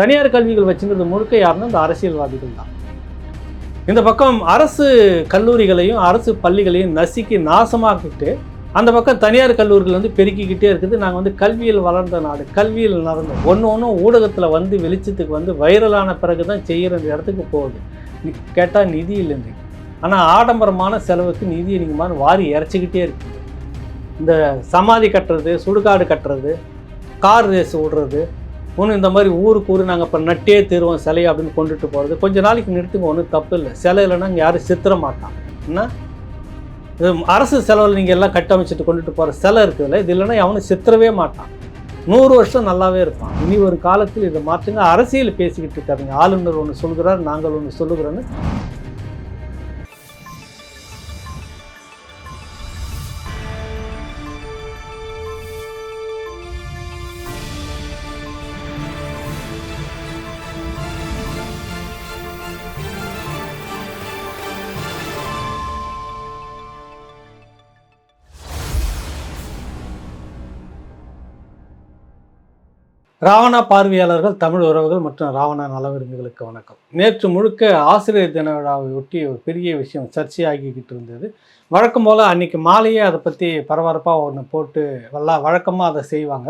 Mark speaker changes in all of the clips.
Speaker 1: தனியார் கல்விகள் வச்சுங்கிறது முழுக்க யாருன்னா இந்த அரசியல்வாதிகள் தான். இந்த பக்கம் அரசு கல்லூரிகளையும் அரசு பள்ளிகளையும் நசுக்கி நாசமாக்கிட்டு அந்த பக்கம் தனியார் கல்லூரிகள் வந்து பெருக்கிக்கிட்டே இருக்குது. நாங்கள் வந்து கல்வியில் வளர்ந்த நாடு கல்வியில் நடந்த ஒன்று ஒன்றும் ஊடகத்தில் வந்து வெளிச்சத்துக்கு வந்து வைரலான பிறகு தான் செய்கிற இடத்துக்கு போகுது. கேட்டால் நிதி இல்லைங்க ஆனால் ஆடம்பரமான செலவுக்கு நிதியை நீங்கள் மாதிரி வாரி இறச்சிக்கிட்டே இருக்குது இந்த சமாதி கட்டுறது சுடுகாடு கட்டுறது கார் ரேஸ் விடுறது ஒன்று இந்த மாதிரி ஊருக்கு ஊர் நாங்கள் இப்போ நட்டே தீருவோம் சிலை அப்படின்னு கொண்டுட்டு போகிறது கொஞ்ச நாளைக்கு நிறுத்துங்க ஒன்றும் தப்பு இல்லை. சிலை இல்லைன்னா இங்கே யாரும் சித்திர மாட்டான். என்ன? இது அரசு செலவில் நீங்கள் எல்லாம் கட்டமைச்சிட்டு கொண்டுட்டு போகிற சிலை இருக்குதுல்ல இது இல்லைன்னா அவனும் சித்திரவே மாட்டான். நூறு வருஷம் நல்லாவே இருப்பான். இனி ஒரு காலத்தில் இதை மாற்றுங்க அரசியல் பேசிக்கிட்டு இருக்காருங்க ஆளுநர் ஒன்று சொல்கிறார் நாங்கள் ஒன்று சொல்லுகிறோன்னு ராவணா பார்வையாளர்கள் தமிழ் உறவுகள் மற்றும் ராவணா நலவிருந்துகளுக்கு வணக்கம். நேற்று முழுக்க ஆசிரியர் தின விழாவை ஒட்டி ஒரு பெரிய விஷயம் சர்ச்சையாகிக்கிட்டு இருந்தது. வழக்கம் போல் அன்றைக்கி மாலையே அதை பற்றி பரபரப்பாக ஒன்று போட்டு வல்லா வழக்கமாக அதை செய்வாங்க.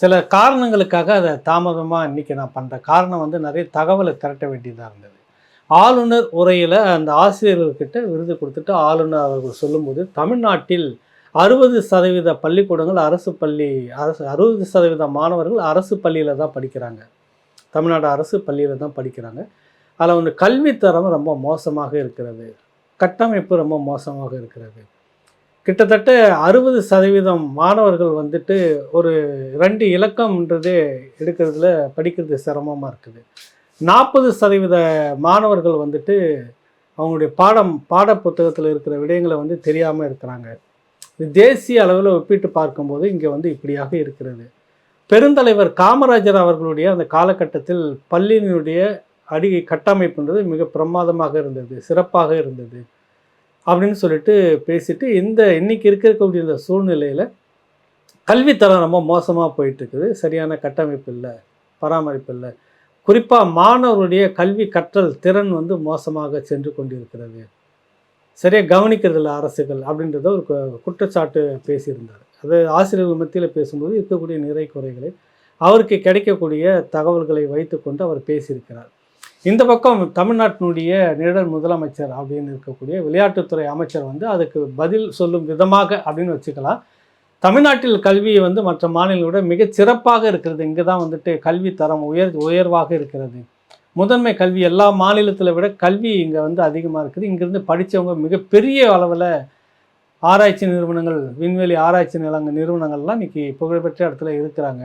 Speaker 1: சில காரணங்களுக்காக அதை தாமதமாக இன்றைக்கி நான் பண்ணுறேன் காரணம் வந்து நிறைய தகவலை திரட்ட வேண்டியதாக இருந்தது. ஆளுநர் உரையில் அந்த ஆசிரியர்கள்கிட்ட விருது கொடுத்துட்டு ஆளுநர் அவர்கள் சொல்லும்போது தமிழ்நாட்டில் அறுபது சதவீத பள்ளிக்கூடங்கள் அரசு பள்ளி அரசு அறுபது சதவீத மாணவர்கள் அரசு பள்ளியில் தான் படிக்கிறாங்க. தமிழ்நாடு அரசு பள்ளியில் தான் படிக்கிறாங்க. அதில் வந்து கல்வித்தரம் ரொம்ப மோசமாக இருக்கிறது. கட்டமைப்பு ரொம்ப மோசமாக இருக்கிறது. கிட்டத்தட்ட அறுபது சதவீதம் மாணவர்கள் வந்துட்டு ஒரு ரெண்டு இலக்கம்ன்றதே எடுக்கிறதுல படிக்கிறது சிரமமாக இருக்குது. நாற்பது சதவீத மாணவர்கள் வந்துட்டு அவங்களுடைய பாடம் பாட புத்தகத்தில் இருக்கிற விடயங்களை வந்து தெரியாமல் இருக்கிறாங்க. தேசிய அளவில் ஒப்பிட்டு பார்க்கும்போது இங்கே வந்து இப்படியாக இருக்கிறது. பெருந்தலைவர் காமராஜர் அவர்களுடைய அந்த காலகட்டத்தில் பள்ளியினுடைய அடி கட்டமைப்புன்றது மிக பிரமாதமாக இருந்தது சிறப்பாக இருந்தது அப்படின்னு சொல்லிட்டு பேசிட்டு இந்த இன்னைக்கு இருக்கக்கூடிய இந்த சூழ்நிலையில் கல்வித்தரம் ரொம்ப மோசமாக போயிட்டு இருக்குது சரியான கட்டமைப்பு இல்லை பராமரிப்பு இல்லை. குறிப்பாக மாணவருடைய கல்வி கற்றல் திறன் வந்து மோசமாக சென்று கொண்டிருக்கிறது. சரியாக கவனிக்கிறதில்ல அரசுகள் அப்படின்றத ஒரு கு- குற்றச்சாட்டு பேசியிருந்தார். அது ஆசிரியர்கள் மத்தியில் பேசும்போது இருக்கக்கூடிய நிறை குறைகளை அவருக்கு கிடைக்கக்கூடிய தகவல்களை வைத்துக்கொண்டு அவர் பேசியிருக்கிறார். இந்த பக்கம் தமிழ்நாட்டினுடைய நிழல் முதலமைச்சர் அப்படின்னு இருக்கக்கூடிய விளையாட்டுத்துறை அமைச்சர் வந்து அதுக்கு பதில் சொல்லும் விதமாக அப்படின்னு வச்சுக்கலாம். தமிழ்நாட்டில் கல்வி வந்து மற்ற மாநிலங்களோட மிக சிறப்பாக இருக்கிறது. இங்கே தான் வந்துட்டு கல்வி தரம் உயர் உயர்வாக இருக்கிறது. முதன்மை கல்வி எல்லா மாநிலத்தில் விட கல்வி இங்கே வந்து அதிகமாக இருக்குது. இங்கேருந்து படித்தவங்க மிகப்பெரிய அளவில் ஆராய்ச்சி நிறுவனங்கள் விண்வெளி ஆராய்ச்சி நிலங்க நிறுவனங்கள்லாம் இன்றைக்கி புகழ்பெற்ற இடத்துல இருக்கிறாங்க.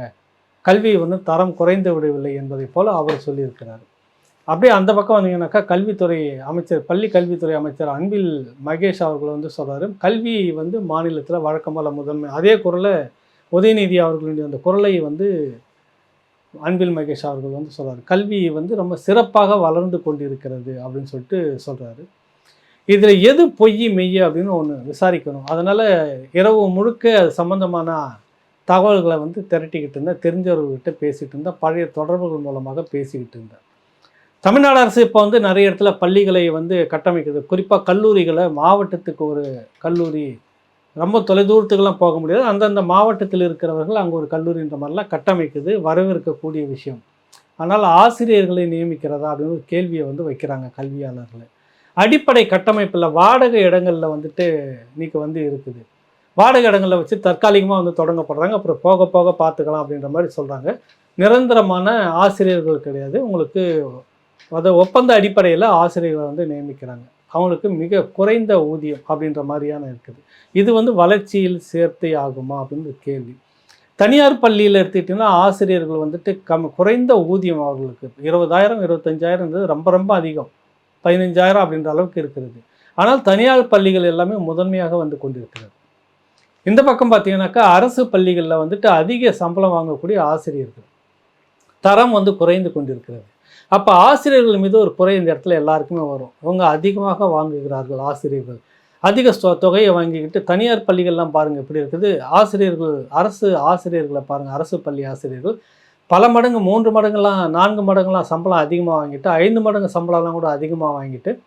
Speaker 1: கல்வி வந்து தரம் குறைந்து விடவில்லை என்பதை போல் அவர் சொல்லியிருக்கிறார். அப்படியே அந்த பக்கம் வந்தீங்கன்னாக்கா கல்வித்துறை அமைச்சர் பள்ளி கல்வித்துறை அமைச்சர் அன்பில் மகேஷ் அவர்கள் வந்து சொல்கிறார் கல்வி வந்து மாநிலத்தில் வழக்கம் போல் முதன்மை. அதே குரலை உதயநிதி அவர்களுடைய அந்த குரலை வந்து அன்பில் மகேஷ் அவர்கள் வந்து சொல்கிறார் கல்வி வந்து ரொம்ப சிறப்பாக வளர்ந்து கொண்டிருக்கிறது அப்படின்னு சொல்லிட்டு சொல்கிறாரு இதில் எது பொய் மெய் அப்படின்னு ஒன்று விசாரிக்கணும். அதனால் இரவு முழுக்க அது சம்மந்தமான தகவல்களை வந்து திரட்டிக்கிட்டு இருந்தேன். தெரிஞ்சவர்கள்கிட்ட பேசிகிட்டு இருந்தேன். பழைய தொடர்புகள் மூலமாக பேசிக்கிட்டு இருந்தேன். தமிழ்நாடு அரசு இப்போ வந்து நிறைய இடத்துல பள்ளிகளை வந்து கட்டமைக்கிறது குறிப்பாக கல்லூரிகளை மாவட்டத்துக்கு ஒரு கல்லூரி ரொம்ப தொலைதூரத்துக்கெல்லாம் போக முடியாது. அந்தந்த மாவட்டத்தில் இருக்கிறவர்கள் அங்கே ஒரு கல்லூரின்ற மாதிரிலாம் கட்டமைக்குது வரவேற்கக்கூடிய விஷயம். ஆனால் ஆசிரியர்களை நியமிக்கிறதா அப்படின்னு ஒரு கேள்வியை வந்து வைக்கிறாங்க கல்வியாளர்கள். அடிப்படை கட்டமைப்பில் வாடகை இடங்களில் வந்துட்டு இன்றைக்கி வந்து இருக்குது. வாடகை இடங்களில் வச்சு தற்காலிகமாக வந்து தொடங்கப்படுறாங்க. அப்புறம் போக போக பார்த்துக்கலாம் அப்படின்ற மாதிரி சொல்கிறாங்க நிரந்தரமான ஆசிரியர்கள் கிடையாது. உங்களுக்கு அதை ஒப்பந்த அடிப்படையில் ஆசிரியர்களை வந்து நியமிக்கிறாங்க. அவங்களுக்கு மிக குறைந்த ஊதியம் அப்படின்ற மாதிரியான இருக்குது. இது வந்து வளர்ச்சியில் சேர்த்தே ஆகுமா அப்படின்னு கேள்வி. தனியார் பள்ளியில் எடுத்துக்கிட்டிங்கன்னா ஆசிரியர்கள் வந்துட்டு கம் குறைந்த ஊதியம் அவர்களுக்கு இருபதாயிரம் இருபத்தஞ்சாயிரம்ன்றது ரொம்ப ரொம்ப அதிகம். பதினஞ்சாயிரம் அப்படின்ற அளவுக்கு இருக்கிறது. ஆனால் தனியார் பள்ளிகள் எல்லாமே முதன்மையாக வந்து கொண்டிருக்கிறது. இந்த பக்கம் பார்த்தீங்கன்னாக்கா அரசு பள்ளிகளில் வந்துட்டு அதிக சம்பளம் வாங்கக்கூடிய ஆசிரியர்கள். தரம் வந்து குறைந்து கொண்டிருக்கிறது. அப்போ ஆசிரியர்கள் மீது ஒரு குறை இந்த இடத்துல எல்லாருக்குமே வரும். இவங்க அதிகமாக வாங்குகிறார்கள் ஆசிரியர்கள். அதிக தொ- தொகையை வாங்கிக்கிட்டு தனியார் பள்ளிகள்லாம் பாருங்கள் எப்படி இருக்குது. ஆசிரியர்கள் அரசு ஆசிரியர்களை பாருங்கள் அரசு பள்ளி ஆசிரியர்கள். பல மடங்கு மூன்று மடங்குலாம் நான்கு மடங்குலாம் சம்பளம் அதிகமாக வாங்கிட்டு ஐந்து மடங்கு சம்பளம்லாம் கூட அதிகமாக வாங்கிட்டு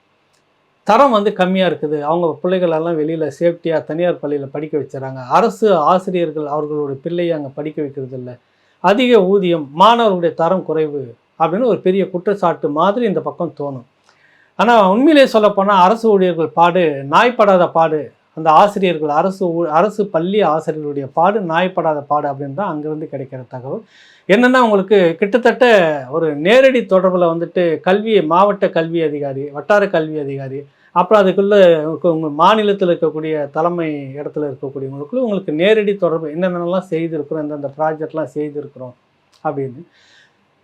Speaker 1: தரம் வந்து கம்மியாக இருக்குது. அவங்க பிள்ளைகளெல்லாம் வெளியில் சேஃப்டியாக தனியார் பள்ளியில் படிக்க வச்சுறாங்க. அரசு ஆசிரியர்கள் அவர்களுடைய பிள்ளையை அங்கே படிக்க வைக்கிறது இல்லை அதிக ஊதியம் மாணவர்களுடைய தரம் குறைவு. அப்படின்னு ஒரு பெரிய குற்றச்சாட்டு மாதிரி இந்த பக்கம் தோணும். ஆனால் உண்மையிலே சொல்லப்போனால் அரசு ஊழியர்கள் பாடு நாய்ப்படாத பாடு அந்த ஆசிரியர்கள் அரசு அரசு பள்ளி ஆசிரியர்களுடைய பாடு நாய்ப்படாத பாடு அப்படின்னு தான் அங்கேருந்து கிடைக்கிற தகவல். என்னென்னா உங்களுக்கு கிட்டத்தட்ட ஒரு நேரடி தொடர்பில் வந்துட்டு கல்வி மாவட்ட கல்வி அதிகாரி வட்டார கல்வி அதிகாரி அப்புறம் அதுக்குள்ளே உங்கள் மாநிலத்தில் இருக்கக்கூடிய தலைமை இடத்துல இருக்கக்கூடியவங்களுக்குள்ள உங்களுக்கு நேரடி தொடர்பு என்னென்னலாம் செய்திருக்கிறோம் எந்தெந்த ப்ராஜெக்ட்லாம் செய்திருக்கிறோம் அப்படின்னு.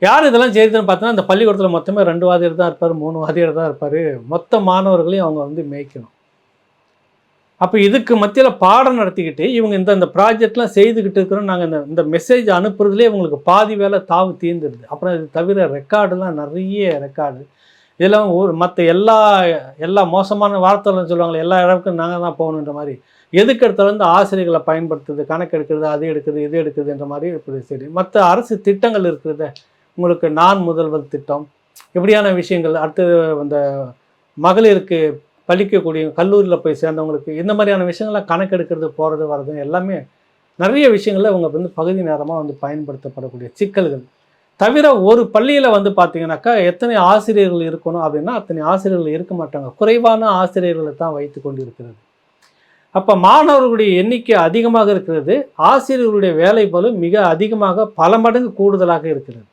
Speaker 1: யார் இதெல்லாம் செய்திருன்னு பார்த்தோன்னா அந்த பள்ளிக்கூடத்தில் மொத்தமே ரெண்டு வாதியர் தான் இருப்பார் மூணு வாதியர் தான் இருப்பார். மொத்த மாணவர்களையும் அவங்க வந்து மேய்க்கணும். அப்போ இதுக்கு மத்தியில் பாடம் நடத்திக்கிட்டு இவங்க இந்த இந்த ப்ராஜெக்ட்லாம் செய்துக்கிட்டு இருக்கிறோம் நாங்கள் இந்த இந்த மெசேஜ் அனுப்புறதுலேயே இவங்களுக்கு பாதி வேலை தாவு தீர்ந்துடுது அப்புறம் இது தவிர ரெக்கார்டுலாம் நிறைய ரெக்கார்டு இதெல்லாம் ஊர் மற்ற எல்லா எல்லா மோசமான வார்த்தைகள்னு சொல்லுவாங்களே எல்லா இடத்துக்கும் நாங்கள் தான் போகணுன்ற மாதிரி. எதுக்கு எடுத்தாலும் வந்து ஆசிரியர்களை பயன்படுத்துறது கணக்கு எடுக்கிறது அது எடுக்குது இது எடுக்குதுன்ற மாதிரி இப்படி சரி மற்ற அரசு திட்டங்கள் இருக்கிறத உங்களுக்கு நான் முதல்வர் திட்டம். இப்படியான விஷயங்கள்? அடுத்தது அந்த மகளிருக்கு படிக்கக்கூடிய கல்லூரியில் போய் சேர்ந்தவங்களுக்கு இந்த மாதிரியான விஷயங்கள்லாம் கணக்கெடுக்கிறது போகிறது வர்றது எல்லாமே நிறைய விஷயங்களில் இவங்க வந்து பகுதி நேரமாக வந்து பயன்படுத்தப்படக்கூடிய சிக்கல்கள். தவிர ஒரு பள்ளியில் வந்து பார்த்தீங்கன்னாக்கா எத்தனை ஆசிரியர்கள் இருக்கணும் அப்படின்னா அத்தனை ஆசிரியர்கள் இருக்க மாட்டாங்க. குறைவான ஆசிரியர்களை தான் வைத்து கொண்டு இருக்கிறது அப்போ மாணவர்களுடைய எண்ணிக்கை அதிகமாக இருக்கிறது. ஆசிரியர்களுடைய வேலை பளு மிக அதிகமாக பல மடங்கு கூடுதலாக இருக்கிறது.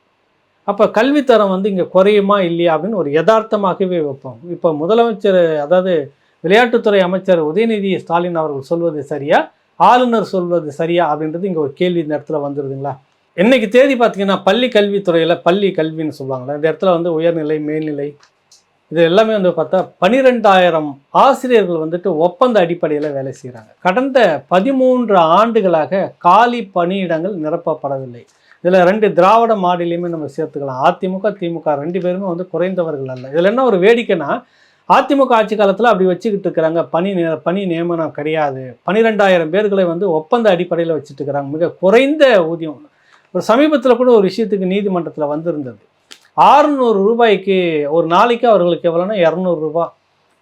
Speaker 1: அப்போ கல்வித்தரம் வந்து இங்கே குறையுமா இல்லையா அப்படின்னு ஒரு யதார்த்தமாகவே வைப்போம். இப்போ முதலமைச்சர் அதாவது விளையாட்டுத்துறை அமைச்சர் உதயநிதி ஸ்டாலின் அவர்கள் சொல்வது சரியா? ஆளுநர் சொல்வது சரியா? அப்படின்றது இங்கே ஒரு கேள்வி இந்த இடத்துல வந்துடுதுங்களா இன்னைக்கு தேதி பார்த்தீங்கன்னா பள்ளி கல்வித்துறையில் பள்ளி கல்வின்னு சொல்லுவாங்களே இந்த இடத்துல வந்து உயர்நிலை மேல்நிலை இது எல்லாமே வந்து பார்த்தா பனிரெண்டாயிரம் ஆசிரியர்கள் வந்துட்டு ஒப்பந்த அடிப்படையில் வேலை செய்கிறாங்க கடந்த பதிமூன்று ஆண்டுகளாக காலி பணியிடங்கள் நிரப்பப்படவில்லை. இதில் ரெண்டு திராவிட மாடிலையுமே நம்ம சேர்த்துக்கலாம். அதிமுக திமுக ரெண்டு பேருமே வந்து குறைந்தவர்கள் அல்ல. இதில் என்ன ஒரு வேடிக்கைன்னா அதிமுக ஆட்சி காலத்தில் அப்படி வச்சுக்கிட்டு இருக்கிறாங்க. பணி நே பணி நியமனம் கிடையாது. பன்னிரெண்டாயிரம் பேர்களை வந்து ஒப்பந்த அடிப்படையில் வச்சுட்டு இருக்கிறாங்க. மிக குறைந்த ஊதியம். ஒரு சமீபத்தில் கூட ஒரு விஷயத்துக்கு நீதிமன்றத்தில் வந்திருந்தது. ஆறுநூறு ரூபாய்க்கு ஒரு நாளைக்கு அவர்களுக்கு எவ்வளோன்னா இரநூறுபா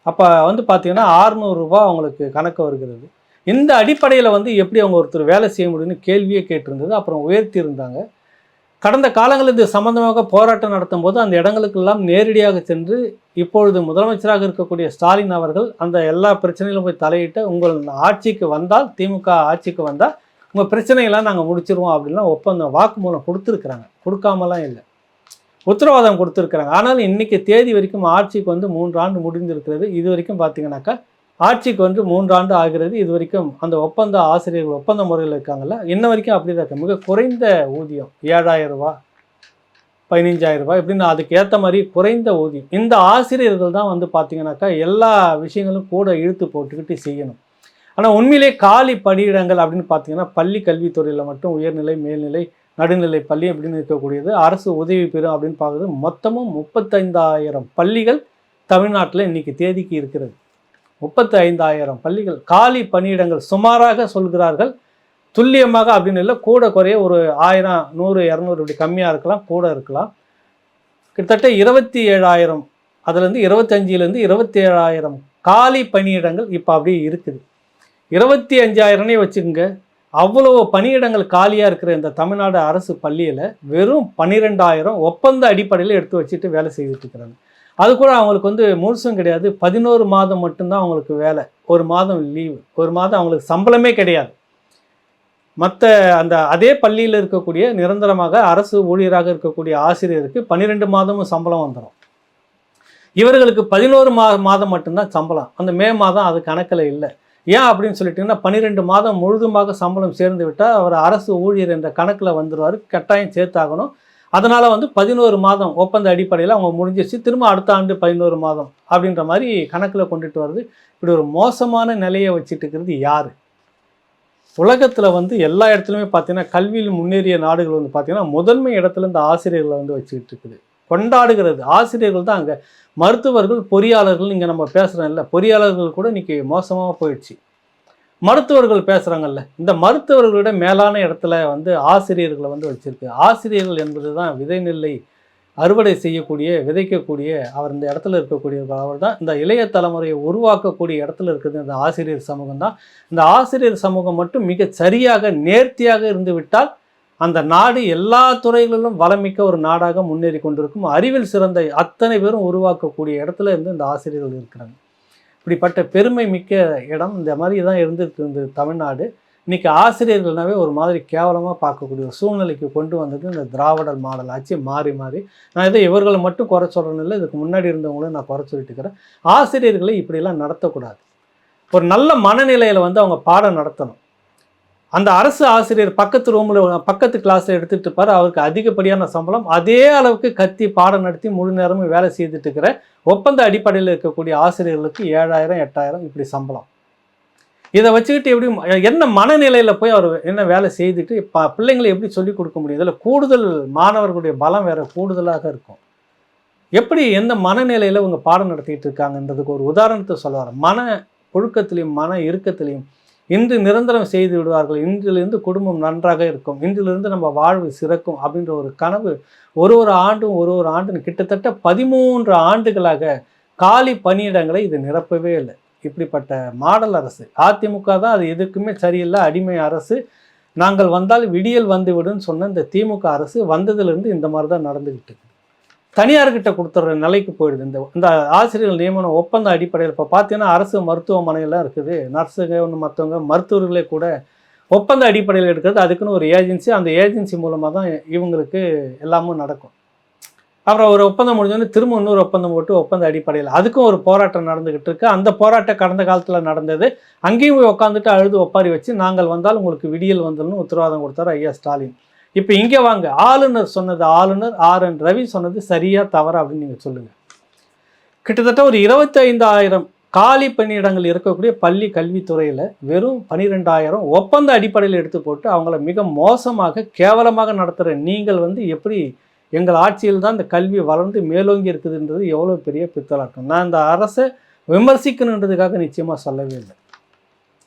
Speaker 1: அப்போ வந்து பார்த்திங்கன்னா ஆறுநூறுரூபா அவங்களுக்கு கணக்கு வருகிறது. இந்த அடிப்படையில் வந்து எப்படி அவங்க ஒருத்தர் வேலை செய்ய முடியும்னு கேள்வியே கேட்டிருந்தது அப்புறம் உயர்த்தி இருந்தாங்க கடந்த காலங்களில் இது சம்பந்தமாக போராட்டம் நடத்தும் போது அந்த இடங்களுக்கெல்லாம் நேரடியாக சென்று இப்பொழுது முதலமைச்சராக இருக்கக்கூடிய ஸ்டாலின் அவர்கள் அந்த எல்லா பிரச்சனையிலும் போய் தலையிட்டு உங்கள் ஆட்சிக்கு வந்தால் திமுக ஆட்சிக்கு வந்தால் உங்கள் பிரச்சனையெல்லாம் நாங்கள் முடிச்சிருவோம் அப்படின்லாம் ஒப்பந்தம் வாக்குமூலம் கொடுத்துருக்குறாங்க. கொடுக்காமலாம் இல்லை. உத்தரவாதம் கொடுத்துருக்குறாங்க. ஆனால் இன்றைக்கி தேதி வரைக்கும் ஆட்சிக்கு வந்து மூன்று ஆண்டு முடிந்திருக்கிறது. இது வரைக்கும் பார்த்தீங்கன்னாக்கா ஆட்சிக்கு வந்து மூன்றாண்டு ஆகிறது. இது வரைக்கும் அந்த ஒப்பந்த ஆசிரியர்கள் ஒப்பந்த முறையில் இருக்காங்கல்ல இன்ன வரைக்கும் அப்படி தான் இருக்கு. மிக குறைந்த ஊதியம் ஏழாயிரம் ரூபா பதினஞ்சாயிரம் ரூபாய் இப்படின்னு அதுக்கு ஏற்ற மாதிரி குறைந்த ஊதியம். இந்த ஆசிரியர்கள் தான் வந்து பார்த்தீங்கன்னாக்கா எல்லா விஷயங்களும் கூட இழுத்து போட்டுக்கிட்டு செய்யணும். ஆனால் உண்மையிலே காலி பணியிடங்கள் அப்படின்னு பார்த்தீங்கன்னா பள்ளி கல்வித்துறையில் மட்டும் உயர்நிலை மேல்நிலை நடுநிலை பள்ளி அப்படின்னு இருக்கக்கூடியது. அரசு உதவி பெறும் அப்படின்னு பார்க்குறது மொத்தமும் முப்பத்தைந்தாயிரம் பள்ளிகள் தமிழ்நாட்டில் இன்னைக்கு தேதிக்கு இருக்கிறது. முப்பத்தி ஐந்தாயிரம் பள்ளிகள் காலி பணியிடங்கள் சுமாராக சொல்கிறார்கள். துல்லியமாக அப்படின்னு இல்லை கூட குறைய ஒரு ஆயிரம் நூறு இரநூறு இப்படி கம்மியாக இருக்கலாம் கூட இருக்கலாம். கிட்டத்தட்ட இருபத்தி ஏழாயிரம் அதுலேருந்து இருபத்தஞ்சிலேருந்து இருபத்தி ஏழாயிரம் காலி பணியிடங்கள் இப்போ அப்படியே இருக்குது. இருபத்தி அஞ்சாயிரம்னே வச்சுக்கோங்க அவ்வளோ பணியிடங்கள் காலியாக இருக்கிற இந்த தமிழ்நாடு அரசு பள்ளியில் வெறும் பன்னிரெண்டாயிரம் ஒப்பந்த அடிப்படையில் எடுத்து வச்சுட்டு வேலை செய்துட்டு இருக்கிறாங்க. அது கூட அவங்களுக்கு வந்து முழுசும் கிடையாது. பதினோரு மாதம் மட்டும்தான் அவங்களுக்கு வேலை. ஒரு மாதம் லீவு ஒரு மாதம் அவங்களுக்கு சம்பளமே கிடையாது. மற்ற அந்த அதே பள்ளியில் இருக்கக்கூடிய நிரந்தரமாக அரசு ஊழியராக இருக்கக்கூடிய ஆசிரியருக்கு பன்னிரெண்டு மாதமும் சம்பளம் வந்துடும் இவர்களுக்கு பதினோரு மா மாதம் மட்டும்தான் சம்பளம். அந்த மே மாதம் அது கணக்கில் இல்லை. ஏன் அப்படின்னு சொல்லிட்டிங்கன்னா பன்னிரெண்டு மாதம் முழுதுமாக சம்பளம் சேர்ந்து விட்டால் அவர் அரசு ஊழியர் என்ற கணக்கில் வந்துடுவார் கட்டாயம் சேர்த்தாகணும். அதனால் வந்து பதினோரு மாதம் ஒப்பந்த அடிப்படையில் அவங்க முடிஞ்சிருச்சு. திரும்ப அடுத்த ஆண்டு பதினோரு மாதம் அப்படின்ற மாதிரி கணக்கில் கொண்டுட்டு வருது இப்படி ஒரு மோசமான நிலையை வச்சுட்டு இருக்கிறது யார்? உலகத்தில் வந்து எல்லா இடத்துலையுமே பார்த்தீங்கன்னா கல்வியில் முன்னேறிய நாடுகள் வந்து பார்த்தீங்கன்னா முதன்மை இடத்துல இந்த ஆசிரியர்களை வந்து வச்சுக்கிட்டு இருக்குது. கொண்டாடுகிறது. ஆசிரியர்கள் தான் அங்கே. மருத்துவர்கள் பொறியாளர்கள் இங்கே நம்ம பேசுகிறோம் இல்லை பொறியாளர்கள் கூட இன்றைக்கி மோசமாக போயிடுச்சு. மருத்துவர்கள் பேசுகிறாங்கல்ல இந்த மருத்துவர்களிட மேலான இடத்துல வந்து ஆசிரியர்களை வந்து வச்சிருக்கு. ஆசிரியர்கள் என்பது தான் விதைநிலை அறுவடை செய்யக்கூடிய விதைக்கக்கூடிய அவர் இந்த இடத்துல இருக்கக்கூடிய அவர் தான் இந்த இளைய தலைமுறையை உருவாக்கக்கூடிய இடத்துல இருக்குது இந்த ஆசிரியர் சமூகம் தான். இந்த ஆசிரியர் சமூகம் மட்டும் மிக சரியாக நேர்த்தியாக இருந்து விட்டால் அந்த நாடு எல்லா துறைகளிலும் வளமிக்க ஒரு நாடாக முன்னேறி கொண்டிருக்கும். அறிவில் சிறந்த அத்தனை பேரும் உருவாக்கக்கூடிய இடத்துல இருந்து இந்த ஆசிரியர்கள் இருக்கிறாங்க. இப்படிப்பட்ட பெருமை மிக்க இடம். இந்த மாதிரி தான் இருந்துட்டு இருந்தது தமிழ்நாடு. இன்றைக்கி ஆசிரியர்கள்னாவே ஒரு மாதிரி கேவலமாக பார்க்கக்கூடிய ஒரு சூழ்நிலைக்கு கொண்டு வந்தது இந்த திராவிடர் மாடல். ஆட்சி மாறி மாறி. நான் இதை இவர்களை மட்டும் குறை சொல்கிறேன்னு இல்லை இதுக்கு முன்னாடி இருந்தவங்களும் நான் குறை சொல்லிட்டு இருக்கிறேன். ஆசிரியர்களை இப்படிலாம் நடத்தக்கூடாது. ஒரு நல்ல மனநிலையில் வந்து அவங்க பாடம் நடத்தணும். அந்த அரசு ஆசிரியர் பக்கத்து ரூமில் பக்கத்து கிளாஸில் எடுத்துகிட்டு இருப்பார். அவருக்கு அதிகப்படியான சம்பளம். அதே அளவுக்கு கத்தி பாடம் நடத்தி முழு நேரமும் வேலை செய்துட்டு இருக்கிற ஒப்பந்த அடிப்படையில் இருக்கக்கூடிய ஆசிரியர்களுக்கு ஏழாயிரம் எட்டாயிரம் இப்படி சம்பளம். இதை வச்சுக்கிட்டு எப்படி என்ன மனநிலையில் போய் அவர் என்ன வேலை செய்துட்டு இப்போ பிள்ளைங்களை எப்படி சொல்லிக் கொடுக்க முடியும்? இதில் கூடுதல் மாணவர்களுடைய பலம் வேறு கூடுதலாக இருக்கும். எப்படி எந்த மனநிலையில் இவங்க பாடம் நடத்திட்டு இருக்காங்கன்றதுக்கு ஒரு உதாரணத்தை சொல்ல மன புழுக்கத்திலையும் மன இறுக்கத்திலையும் இன்று நிரந்தரம் செய்து விடுவார்கள். இன்றிலிருந்து குடும்பம் நன்றாக இருக்கும். இன்றிலிருந்து நம்ம வாழ்வு சிறக்கும் அப்படின்ற ஒரு கனவு ஒரு ஒரு ஆண்டும் ஒரு ஒரு ஆண்டும் கிட்டத்தட்ட பதிமூன்று ஆண்டுகளாக காலி பணியிடங்களை இது நிரப்பவே இல்லை. இப்படிப்பட்ட மாடல் அரசு அதிமுக தான் அது எதுக்குமே சரியில்லை. அடிமை அரசு நாங்கள் வந்தால் விடியல் வந்துவிடும் சொன்ன இந்த திமுக அரசு வந்ததுலேருந்து இந்த மாதிரி தான் நடந்துக்கிட்டு தனியார்கிட்ட கொடுத்துட்ற நிலைக்கு போயிடுது. இந்த இந்த ஆசிரியர்கள் நியமனம் ஒப்பந்த அடிப்படையில் இப்போ பார்த்தீங்கன்னா அரசு மருத்துவமனையெல்லாம் இருக்குது. நர்ஸுங்க ஒன்று மற்றவங்க மருத்துவர்களே கூட ஒப்பந்த அடிப்படையில் எடுக்கிறது. அதுக்குன்னு ஒரு ஏஜென்சி. அந்த ஏஜென்சி மூலமாக தான் இவங்களுக்கு எல்லாமும் நடக்கும். அப்புறம் ஒரு ஒப்பந்தம் முடிஞ்சோடனே திரும்ப இன்னொரு ஒப்பந்தம் போட்டு ஒப்பந்த அடிப்படையில். அதுக்கும் ஒரு போராட்டம் நடந்துக்கிட்டு இருக்கு. அந்த போராட்டம் கடந்த காலத்தில் நடந்தது. அங்கேயும் போய் உட்காந்துட்டு அழுது ஒப்பாரி வச்சு நாங்கள் வந்தால் உங்களுக்கு விடியல் வந்துடணும் உத்தரவாதம் கொடுத்தாரு ஐயா ஸ்டாலின். இப்போ இங்கே வாங்க. ஆளுநர் சொன்னது ஆளுநர் ஆர் என் ரவி சொன்னது சரியா தவறா அப்படின்னு நீங்கள் சொல்லுங்கள் கிட்டத்தட்ட ஒரு இருபத்தைந்தாயிரம் காலி பணியிடங்கள் இருக்கக்கூடிய பள்ளி கல்வித்துறையில் வெறும் பனிரெண்டாயிரம் ஒப்பந்த அடிப்படையில் எடுத்து போட்டு அவங்கள மிக மோசமாக கேவலமாக நடத்துகிற நீங்கள் வந்து எப்படி எங்கள் ஆட்சியில் தான் இந்த கல்வி வளர்ந்து மேலோங்கி இருக்குதுன்றது எவ்வளோ பெரிய பித்தலாட்டம். நான் இந்த அரசை விமர்சிக்கணுன்றதுக்காக நிச்சயமாக சொல்லவே இல்லை.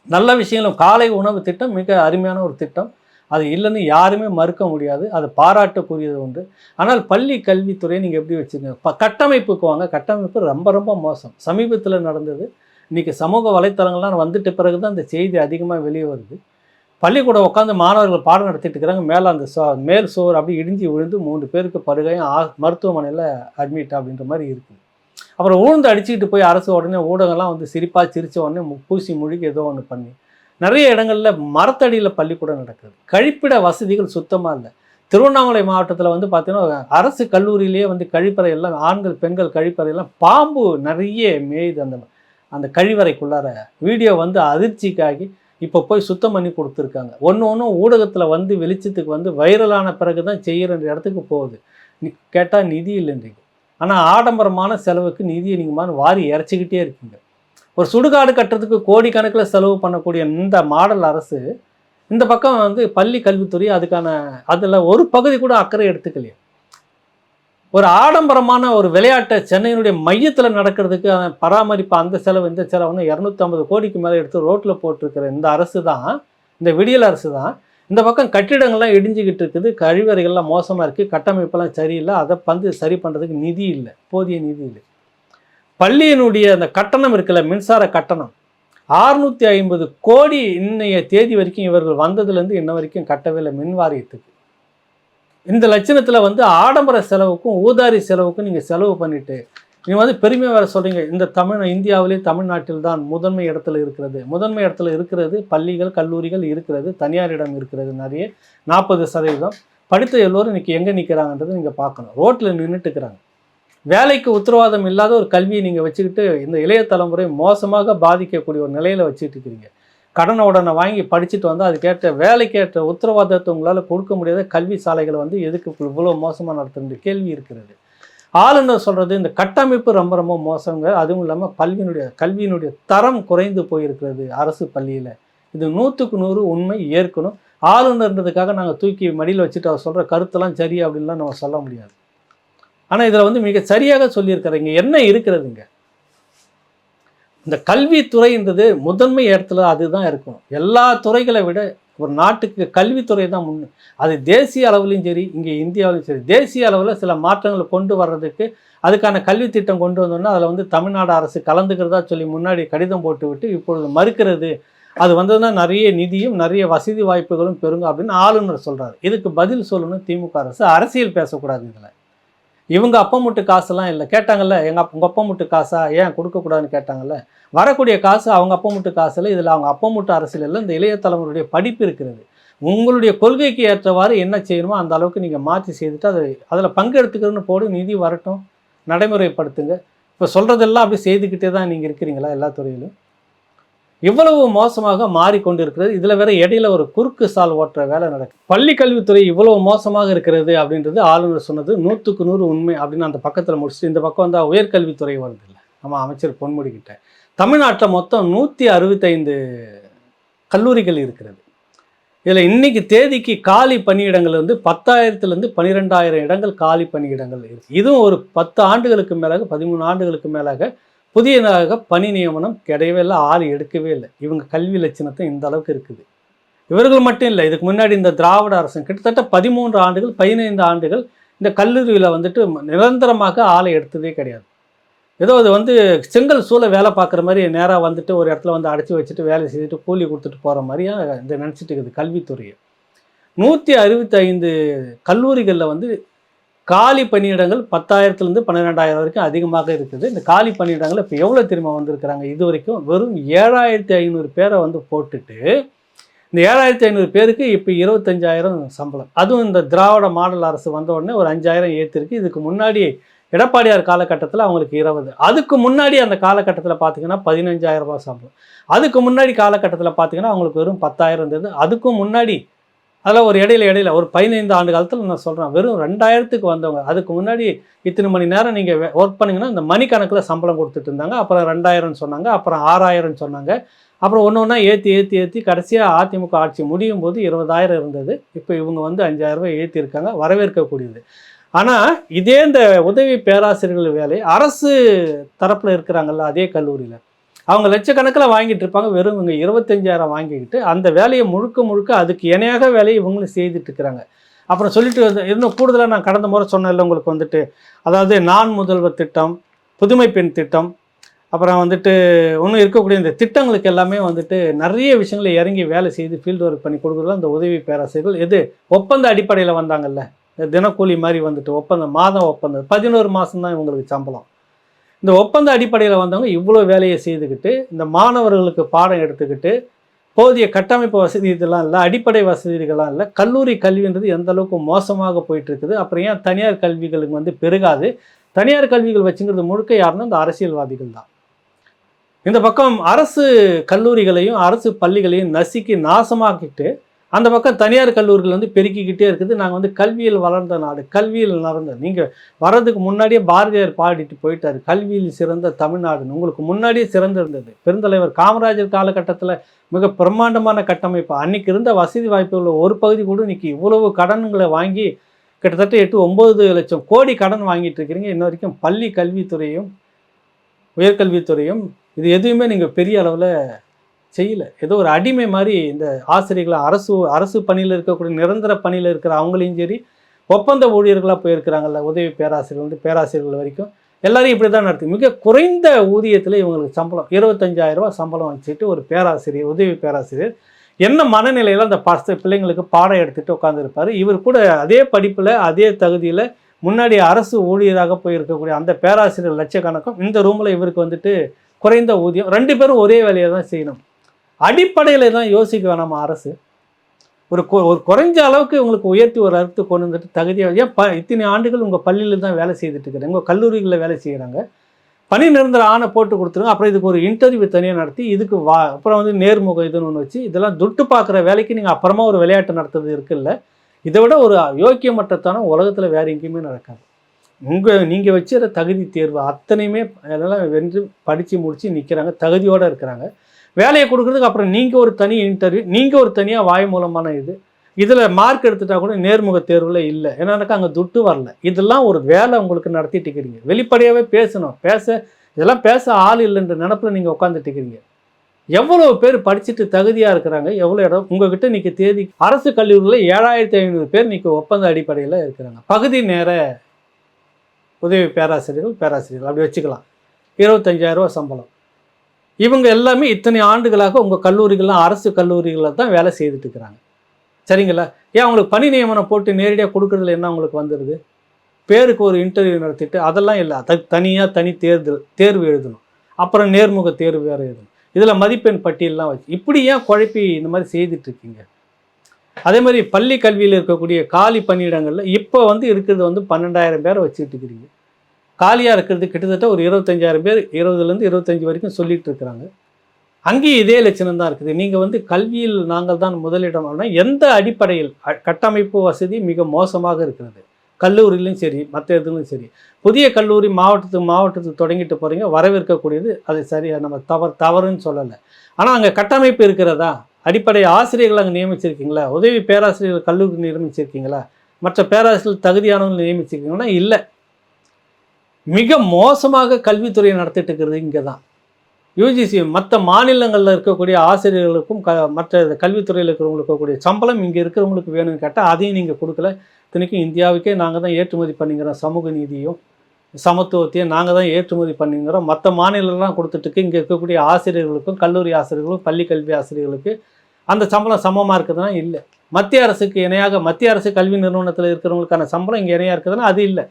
Speaker 1: நல்ல விஷயங்களும் காலை உணவு திட்டம் மிக அருமையான ஒரு திட்டம். அது இல்லைன்னு யாருமே மறுக்க முடியாது. அது பாராட்டக்கூடியது உண்டு. ஆனால் பள்ளி கல்வித்துறையை நீங்கள் எப்படி வச்சுருங்க ப கட்டமைப்புக்கு வாங்க. கட்டமைப்பு ரொம்ப ரொம்ப மோசம். சமீபத்தில் நடந்தது. இன்றைக்கி சமூக வலைத்தளங்கள்லாம் வந்துட்டு பிறகு தான் இந்த செய்தி அதிகமாக வெளியே வருது. பள்ளிக்கூடம் உட்காந்து மாணவர்கள் பாடம் நடத்திட்டு இருக்கிறாங்க. மேலே அந்த சோ மேல் சோறு அப்படி இடிஞ்சு விழுந்து மூன்று பேருக்கு படுகையும் ஆ மருத்துவமனையில் அட்மிட் அப்படின்ற மாதிரி இருக்குது அப்புறம் ஊழ்ந்து அடிச்சுக்கிட்டு போய் அரசு உடனே ஊடகம்லாம் வந்து சிரிப்பாக சிரித்த உடனே பூசி முழுகி ஏதோ ஒன்று பண்ணி. நிறைய இடங்களில் மரத்தடியில் பள்ளிக்கூடம் நடக்குது. கழிப்பிட வசதிகள் சுத்தமாக இல்லை. திருவண்ணாமலை மாவட்டத்தில் வந்து பார்த்தீங்கன்னா அரசு கல்லூரியிலேயே வந்து கழிப்பறை எல்லாம் ஆண்கள் பெண்கள் கழிப்பறை எல்லாம் பாம்பு நிறைய மேயுது அந்த அந்த கழிவறைக்குள்ளார. வீடியோ வந்து அதிர்ச்சிக்காகி இப்போ போய் சுத்தம் பண்ணி கொடுத்துருக்காங்க. ஒன்று ஒன்றும் ஊடகத்தில் வந்து வெளிச்சத்துக்கு வந்து வைரலான பிறகு தான் செய்கிற இடத்துக்கு போகுது. நீ கேட்டால் நிதி இல்லைன்றீங்க. ஆனால் ஆடம்பரமான செலவுக்கு நிதியை நீங்கள் வாரி இறச்சிக்கிட்டே இருக்கீங்க. ஒரு சுடுகாடு கட்டுறதுக்கு கோடிக்கணக்கில் செலவு பண்ணக்கூடிய இந்த மாடல் அரசு இந்த பக்கம் வந்து பள்ளி கல்வித்துறை அதுக்கான அதில் ஒரு பகுதி கூட அக்கறை எடுத்துக்கலையே. ஒரு ஆடம்பரமான ஒரு விளையாட்டை சென்னையினுடைய மையத்தில் நடக்கிறதுக்கு அவன் பராமரிப்பு அந்த செலவு இந்த செலவுன்னு இரநூத்தம்பது கோடிக்கு மேலே எடுத்து ரோட்டில் போட்டிருக்கிற இந்த அரசு தான் இந்த விடியல் அரசு தான். இந்த பக்கம் கட்டிடங்கள்லாம் இடிஞ்சிக்கிட்டு இருக்குது கழிவறைகள்லாம் மோசமாக இருக்குது கட்டமைப்பெல்லாம் சரியில்லை அதை வந்து சரி பண்ணுறதுக்கு நிதி இல்லை போதிய நிதி இல்லை. பள்ளியினுடைய அந்த கட்டணம் இருக்குல்ல மின்சார கட்டணம். ஆறுநூற்றி ஐம்பது கோடி இன்னைய தேதி வரைக்கும் இவர்கள் வந்ததுலேருந்து இன்ன வரைக்கும் கட்டவே இல்லை மின் வாரியத்துக்கு. இந்த லட்சணத்தில் வந்து ஆடம்பர செலவுக்கும் ஊதாரி செலவுக்கும் நீங்கள் செலவு பண்ணிட்டு நீங்கள் வந்து பெருமை வேறு சொல்கிறீங்க இந்த தமிழ் இந்தியாவிலே தமிழ்நாட்டில் தான் முதன்மை இடத்துல இருக்கிறது. முதன்மை இடத்துல இருக்கிறது பள்ளிகள் கல்லூரிகள் இருக்கிறது தனியாரிடம் இருக்கிறது நிறைய நாற்பது சதவீதம். படித்த எல்லோரும் இன்றைக்கி எங்கே நிற்கிறாங்கன்றது நீங்கள் பார்க்கணும். ரோட்டில் நின்றுட்டுக்கிறாங்க வேலைக்கு உத்தரவாதம் இல்லாத ஒரு கல்வியை நீங்கள் வச்சுக்கிட்டு இந்த இளைய தலைமுறை மோசமாக பாதிக்கக்கூடிய ஒரு நிலையில் வச்சுட்டு இருக்கிறீங்க. கடனை உடனே வாங்கி படிச்சுட்டு வந்து அதுக்கேற்ற வேலைக்கேற்ற உத்தரவாதத்தை உங்களால் கொடுக்க முடியாத கல்வி சாலைகளை வந்து எதுக்கு இவ்வளோ மோசமாக நடத்துன்ற கேள்வி இருக்கிறது. ஆளுநர் சொல்கிறது இந்த கட்டமைப்பு ரொம்ப ரொம்ப மோசங்க அதுவும் இல்லாமல் கல்வியினுடைய கல்வியினுடைய தரம் குறைந்து போயிருக்கிறது அரசு பள்ளியில். இது நூற்றுக்கு நூறு உண்மை ஏற்கணும். ஆளுநர்ன்றதுக்காக நாங்கள் தூக்கி மடியில் வச்சுட்டு அவர் சொல்கிற கருத்தெல்லாம் சரி அப்படின்லாம் நம்ம சொல்ல முடியாது. ஆனால் இதில் வந்து மிக சரியாக சொல்லியிருக்கிறீங்க என்ன இருக்கிறதுங்க? இந்த கல்வித்துறைன்றது முதன்மை இடத்துல அதுதான் இருக்கும். எல்லா துறைகளை விட ஒரு நாட்டுக்கு கல்வித்துறை தான் முன்னு அது தேசிய அளவுலையும் சரி இங்கே இந்தியாவிலும் சரி தேசிய அளவில் சில மாற்றங்களை கொண்டு வர்றதுக்கு அதுக்கான கல்வி திட்டம் கொண்டு வந்தோன்னா அதில் வந்து தமிழ்நாடு அரசு கலந்துக்கிறதா சொல்லி முன்னாடி கடிதம் போட்டு விட்டு இப்பொழுது மறுக்கிறது. அது வந்ததுன்னா நிறைய நிதியும் நிறைய வசதி வாய்ப்புகளும் பெறுங்க அப்படின்னு ஆளுநர் சொல்கிறார் இதுக்கு பதில் சொல்லணும் திமுக அரசு அரசியல் பேசக்கூடாது இதில். இவங்க அப்பா முட்டு காசெல்லாம் இல்லை. கேட்டாங்கல்ல எங்கள் உங்கள் அப்பா முட்டு காசா? ஏன் கொடுக்கக்கூடாதுன்னு கேட்டாங்கல்ல? வரக்கூடிய காசு அவங்க அப்பா முட்டு காசு இல்லை. இதில் அவங்க அப்பா முட்டு அரசியல் இல்லை. இந்த இளைய தலைமுறையுடைய படிப்பு இருக்கிறது. உங்களுடைய கொள்கைக்கு ஏற்றவாறு என்ன செய்யணுமோ அந்த அளவுக்கு நீங்கள் மாற்றி செய்துட்டு அதை அதில் பங்கெடுத்துக்கிறதுன்னு போடு. நிதி வரட்டும். நடைமுறைப்படுத்துங்க. இப்போ சொல்கிறதெல்லாம் அப்படி செய்துக்கிட்டே தான் நீங்கள் இருக்கிறீங்களா எல்லா துறையிலும்? இவ்வளவு மோசமாக மாறிக்கொண்டிருக்கிறது. இதில் வேற இடையில ஒரு குறுக்கு சால் ஓட்டுற வேலை நடக்குது பள்ளி கல்வித்துறை இவ்வளவு மோசமாக இருக்கிறது அப்படின்றது ஆளுநர் சொன்னது நூற்றுக்கு நூறு உண்மை அப்படின்னு அந்த பக்கத்தில் முடிச்சுட்டு இந்த பக்கம் வந்தால் உயர்கல்வித்துறை வருது இல்லை. நம்ம அமைச்சர் பொன்முடிக்கிட்ட தமிழ்நாட்டில் மொத்தம் நூற்றி அறுபத்தைந்து கல்லூரிகள் இருக்கிறது. இதில் இன்னைக்கு தேதிக்கு காலி பணியிடங்கள் வந்து பத்தாயிரத்துலேருந்து பன்னிரெண்டாயிரம் இடங்கள் காலி பணியிடங்கள் இருக்கு. இதுவும் ஒரு பத்து ஆண்டுகளுக்கு மேலாக பதிமூணு ஆண்டுகளுக்கு மேலாக புதியதாக பணி நியமனம் கிடையவே இல்லை ஆள் எடுக்கவே இல்லை. இவங்க கல்வி லட்சணத்தை இந்த அளவுக்கு இருக்குது. இவர்கள் மட்டும் இல்லை இதுக்கு முன்னாடி இந்த திராவிட அரசு கிட்டத்தட்ட பதிமூன்று ஆண்டுகள் பதினைந்து ஆண்டுகள் இந்த கல்லூரியில் வந்துட்டு நிரந்தரமாக ஆளை எடுத்ததே கிடையாது. ஏதோ அது வந்து செங்கல் சூளை வேலை பார்க்குற மாதிரி நேராக வந்துட்டு ஒரு இடத்துல வந்து அடைச்சி வச்சுட்டு வேலை செஞ்சுட்டு கூலி கொடுத்துட்டு போகிற மாதிரியா இந்த நினச்சிட்டு இருக்குது கல்வித்துறையை. நூற்றி அறுபத்தி ஐந்து கல்லூரிகளில் வந்து காலி பணியிடங்கள் பத்தாயிரத்துலேருந்து பன்னிரெண்டாயிரம் வரைக்கும் அதிகமாக இருக்குது. இந்த காலி பணியிடங்கள் இப்போ எவ்வளோ திரும்ப வந்திருக்கிறாங்க? இது வரைக்கும் வெறும் ஏழாயிரத்தி ஐநூறு பேரை வந்து போட்டுட்டு இந்த ஏழாயிரத்தி ஐநூறு பேருக்கு இப்போ இருபத்தஞ்சாயிரம் சம்பளம். அதுவும் இந்த திராவிட மாடல் அரசு வந்த உடனே ஒரு அஞ்சாயிரம் ஏற்றிருக்கு. இதுக்கு முன்னாடி எடப்பாடியார் காலகட்டத்தில் அவங்களுக்கு இருபது. அதுக்கு முன்னாடி அந்த காலகட்டத்தில் பார்த்தீங்கன்னா பதினஞ்சாயிரம் ரூபாய் சம்பளம். அதுக்கு முன்னாடி காலகட்டத்தில் பார்த்தீங்கன்னா அவங்களுக்கு வெறும் பத்தாயிரம் இருந்தது. அதுக்கும் முன்னாடி அதில் ஒரு இடையில இடையில ஒரு பதினைந்து ஆண்டு காலத்தில் நான் சொல்கிறேன் வெறும் ரெண்டாயிரத்துக்கு வந்தவங்க அதுக்கு முன்னாடி இத்தனை மணி நேரம் நீங்கள் ஒர்க் பண்ணிங்கன்னா இந்த மணிக்கணக்கில் சம்பளம் கொடுத்துட்டு இருந்தாங்க. அப்புறம் ரெண்டாயிரம்னு சொன்னாங்க. அப்புறம் ஆறாயிரம்னு சொன்னாங்க. அப்புறம் ஒன்று ஒன்றா ஏற்றி ஏற்றி ஏற்றி கடைசியாக அதிமுக ஆட்சி முடியும் போது இருபதாயிரம் இருந்தது. இப்போ இவங்க வந்து அஞ்சாயிரம் ரூபாய் ஏற்றிருக்காங்க வரவேற்கக்கூடியது. ஆனால் இதே இந்த உதவி பேராசிரியர்கள் வேலை அரசு தரப்பில் இருக்கிறாங்கல்ல அதே கல்லூரியில். அவங்க லட்சக்கணக்கில் வாங்கிட்டு இருப்பாங்க. வெறும் இவங்க இருபத்தஞ்சாயிரம் வாங்கிக்கிட்டு அந்த வேலையை முழுக்க முழுக்க அதுக்கு இணையாக வேலையை இவங்களும் செய்துட்டு இருக்கிறாங்க. அப்புறம் சொல்லிட்டு வந்து இன்னும் கூடுதலாக நான் கடந்த முறை சொன்னேன்ல உங்களுக்கு வந்துட்டு. அதாவது நான் முதல்வர் திட்டம் புதுமை பெண் திட்டம் அப்புறம் வந்துட்டு இன்னும் இருக்கக்கூடிய இந்த திட்டங்களுக்கு எல்லாமே வந்துட்டு நிறைய விஷயங்களை இறங்கி வேலை செய்து ஃபீல்டு ஒர்க் பண்ணி கொடுக்குறதுல அந்த உதவி பேராசிரியர்கள். எது? ஒப்பந்த அடிப்படையில் வந்தாங்கல்ல. தினக்கூலி மாதிரி வந்துட்டு ஒப்பந்தம் மாதம் ஒப்பந்தம். பதினோரு மாதம் தான் இவங்களுக்கு சம்பளம். இந்த ஒப்பந்த அடிப்படையில் வந்தவங்க இவ்வளோ வேலையை செய்துக்கிட்டு இந்த மாணவர்களுக்கு பாடம் எடுத்துக்கிட்டு போதிய கட்டமைப்பு வசதி இதெல்லாம் இல்லை அடிப்படை வசதிகள்லாம் இல்லை கல்லூரி கல்வின்றது எந்த அளவுக்கு மோசமாக போயிட்டு இருக்குது அப்புறம் ஏன் தனியார் கல்விகளுக்கு வந்து பெருகாது? தனியார் கல்விகள் வச்சுங்கிறது முழுக்க யாருன்னா இந்த அரசியல்வாதிகள் தான். இந்த பக்கம் அரசு கல்லூரிகளையும் அரசு பள்ளிகளையும் நசுக்கி நாசமாக்கிட்டு அந்த பக்கம் தனியார் கல்லூரிகள் வந்து பெருக்கிக்கிட்டே இருக்குது. நாங்கள் வந்து கல்வியில் வளர்ந்த நாடு கல்வியில் நடந்த நீங்கள் வர்றதுக்கு முன்னாடியே பாரதியார் பாடிட்டு போயிட்டார். கல்வியில் சிறந்த தமிழ்நாடுன்னு. உங்களுக்கு முன்னாடியே சிறந்திருந்தது. பெருந்தலைவர் காமராஜர் காலகட்டத்தில் மிக பிரம்மாண்டமான கட்டமைப்பு. அன்றைக்கி இருந்த வசதி வாய்ப்புகளில் ஒரு பகுதி கூட இன்னைக்கு இவ்வளவு கடன்களை வாங்கி கிட்டத்தட்ட எட்டு ஒம்பது லட்சம் கோடி கடன் வாங்கிட்டு இருக்கிறீங்க. இன்ன வரைக்கும் பள்ளி கல்வித்துறையும் உயர்கல்வித்துறையும் இது எதுவுமே நீங்கள் பெரிய அளவில் செய்யல. ஏதோ ஒரு அடிமை மாதிரி இந்த ஆசிரியர்களை அரசு அரசு பணியில் இருக்கக்கூடிய நிரந்தர பணியில் இருக்கிற அவங்களையும் சரி ஒப்பந்த ஊழியர்களாக போயிருக்கிறாங்கல்ல உதவி பேராசிரியர்கள் வந்து பேராசிரியர்கள் வரைக்கும். எல்லாரையும் இப்படி தான் நடத்தி. மிக குறைந்த ஊதியத்தில் இவங்களுக்கு சம்பளம் இருபத்தஞ்சாயிரரூபா சம்பளம் வச்சுட்டு ஒரு பேராசிரியர் உதவி பேராசிரியர் என்ன மனநிலையில் அந்த பச பிள்ளைங்களுக்கு பாடம் எடுத்துகிட்டு உட்காந்துருப்பார் இவர் கூட அதே படிப்பில் அதே தகுதியில் முன்னாடி அரசு ஊழியராக போயிருக்கக்கூடிய அந்த பேராசிரியர் லட்சக்கணக்கம் இந்த ரூமில் இவருக்கு வந்துட்டு குறைந்த ஊதியம். ரெண்டு பேரும் ஒரே வேலையை தான் செய்யணும். அடிப்படையில் தான் யோசிக்க வேணாமா அரசு. ஒரு கொ- ஒரு குறைஞ்ச அளவுக்கு உங்களுக்கு உயர்த்தி ஒரு அறுத்து கொண்டு வந்துட்டு தகுதியாக ஏன் ப இத்தனை ஆண்டுகள் உங்கள் பள்ளியில் தான் வேலை செய்துட்டு இருக்கிறாங்க உங்கள் கல்லூரிகளில் வேலை செய்கிறாங்க பணி நிரந்தர ஆணை போட்டு கொடுத்துருங்க. அப்புறம் இதுக்கு ஒரு இன்டர்வியூ தனியாக நடத்தி இதுக்கு வா அப்புறம் வந்து நேர்முகம் இதுன்னு ஒன்று வச்சு இதெல்லாம் துட்டு பார்க்குற வேலைக்கு நீங்கள் அப்புறமா ஒரு விளையாட்டு நடத்துறது இருக்குல்ல. இதை விட ஒரு யோக்கியமற்றத்தான உலகத்தில் வேறு எங்கேயுமே நடக்காது. உங்கள் நீங்கள் வச்சுற தகுதி தேர்வு அத்தனையுமே அதெல்லாம் வென்று படித்து முடித்து நிற்கிறாங்க தகுதியோடு இருக்கிறாங்க. வேலையை கொடுக்குறதுக்கு அப்புறம் நீங்கள் ஒரு தனி இன்டர்வியூ நீங்கள் ஒரு தனியாக வாய் மூலமான இது. இதில் மார்க் எடுத்துட்டா கூட நேர்முக தேர்வில் இல்லை. ஏன்னாக்கா அங்கே துட்டு வரல. இதெல்லாம் ஒரு வேலை உங்களுக்கு நடத்திட்டு இருக்கிறீங்க. வெளிப்படையாகவே பேசணும். பேச இதெல்லாம் பேச ஆள் இல்லைன்ற நினப்பில் நீங்கள் உட்காந்துட்டு இருக்கிறீங்க. எவ்வளோ பேர் படிச்சுட்டு தகுதியாக இருக்கிறாங்க? எவ்வளோ இடம்? உங்ககிட்ட இன்னைக்கு தேதி அரசு கல்லூரியில் ஏழாயிரத்தி ஐநூறு பேர் இன்றைக்கி ஒப்பந்த அடிப்படையில் இருக்கிறாங்க. பகுதி நேர உதவி பேராசிரியர்கள் பேராசிரியர்கள். அப்படி வச்சுக்கலாம். இருபத்தஞ்சாயிரரூவா சம்பளம். இவங்க எல்லாமே இத்தனை ஆண்டுகளாக உங்கள் கல்லூரிகள்லாம் அரசு கல்லூரிகளில் தான் வேலை செய்துட்டு இருக்கிறாங்க. சரிங்களா? ஏன் அவங்களுக்கு பணி நியமனம் போட்டு நேரடியாக கொடுக்குறதுல என்ன அவங்களுக்கு வந்துடுது பேருக்கு ஒரு இன்டர்வியூ நடத்திட்டு அதெல்லாம் இல்லை. த தனியாக தனி தேர்தல் தேர்வு எழுதணும். அப்புறம் நேர்முக தேர்வு வேறு எழுதணும். இதில் மதிப்பெண் பட்டியல்லாம் வச்சு இப்படி ஏன் குழப்பி இந்த மாதிரி செய்துட்டு இருக்கீங்க? அதே மாதிரி பள்ளி கல்வியில் இருக்கக்கூடிய காலி பணியிடங்களில் இப்போ வந்து இருக்கிறது வந்து பன்னெண்டாயிரம் பேரை வச்சுட்டு இருக்கிறீங்க. காலியாக இருக்கிறது கிட்டத்தட்ட ஒரு இருபத்தஞ்சாயிரம் பேர் இருபதுலேருந்து இருபத்தஞ்சி வரைக்கும் சொல்லிட்டு இருக்கிறாங்க. அங்கேயும் இதே லட்சணம் தான் இருக்குது. நீங்கள் வந்து கல்வியில் நாங்கள் தான் முதலிடம் அப்படின்னா எந்த அடிப்படையில் கட்டமைப்பு வசதி மிக மோசமாக இருக்கிறது? கல்லூரியிலும் சரி மற்ற இதுலையும் சரி. புதிய கல்லூரி மாவட்டத்துக்கு மாவட்டத்துக்கு தொடங்கிட்டு போகிறீங்க வரவேற்கக்கூடியது அது சரியாக நம்ம தவறு தவறுன்னு சொல்லலை. ஆனால் அங்கே கட்டமைப்பு இருக்கிறதா? அடிப்படை ஆசிரியர்கள் அங்கே நியமிச்சிருக்கீங்களா? உதவி பேராசிரியர்கள் கல்லூரி நியமிச்சிருக்கீங்களா? மற்ற பேராசிரியர்கள் தகுதியானவர்கள் நியமிச்சிருக்கீங்கன்னா இல்லை. மிக மோசமாக கல்வித்துறையை நடத்திட்டு இருக்கிறது இங்கே தான் யூஜிசி மற்ற மாநிலங்களில் இருக்கக்கூடிய ஆசிரியர்களுக்கும் க மற்ற கல்வித்துறையில் இருக்கிறவங்களுக்கு இருக்கக்கூடிய சம்பளம் இங்கே இருக்கிறவங்களுக்கு வேணும்னு கேட்டால் அதையும் நீங்கள் கொடுக்கல. இத்தனைக்கும் இந்தியாவுக்கே நாங்கள் தான் ஏற்றுமதி பண்ணிக்கிறோம் சமூக நீதியும் சமத்துவத்தையும் நாங்கள் தான் ஏற்றுமதி பண்ணிங்கிறோம் மற்ற மாநிலம்லாம் கொடுத்துட்டுக்கு இங்கே இருக்கக்கூடிய ஆசிரியர்களுக்கும் கல்லூரி ஆசிரியர்களுக்கும் பள்ளி கல்வி ஆசிரியர்களுக்கு அந்த சம்பளம் சமமாக இருக்குதுன்னா இல்லை. மத்திய அரசுக்கு இணையாக மத்திய அரசு கல்வி நிறுவனத்தில் இருக்கிறவங்களுக்கான சம்பளம் இங்கே இணையாக இருக்குதுன்னா அது இல்லை.